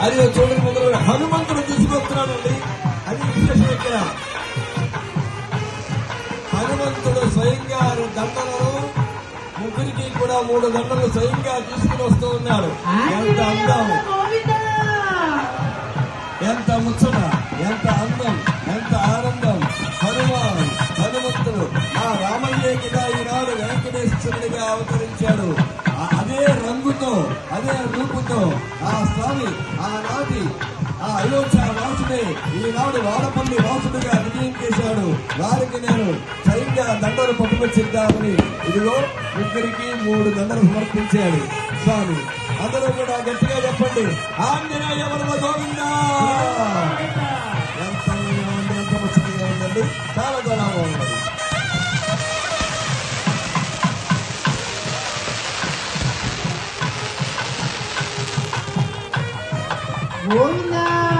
మరియు చూడండి మొదలు హనుమంతుడు తీసుకొస్తున్నాడండి. అది విశేషం ఇక్కడ హనుమంతుడు స్వయంగా దండలను ముగ్గురికి కూడా మూడు దండలు స్వయంగా తీసుకుని వస్తూ ఉన్నాడు. ఎంత అందం ఎంత ముచ్చట ఎంత అందం ఎంత ఆనందం. హనుమాన్ హనుమంతుడు ఆ రామయ్య కింద ఈనాడు వెంకటేశ్వరుడిగా అవతరించాడు. అదే అదే రూపుతో ఆ స్వామి ఆనాటి ఆ అయోధ్య వాసుడే ఈనాడు వాడపల్లి వాసుడుగా విజయం చేశాడు. వారికి నేను స్వయంగా దండలు పట్టుకొచ్చిద్దామని ఇదిగో ముగ్గురికి మూడు దండలు సమర్పించాడు. స్వామి అందరూ కూడా గట్టిగా చెప్పండి. ఆంజనేయ వరద గోవిందా? ఎంత అందంగా ఉంది, ఎంత ముచ్చటగా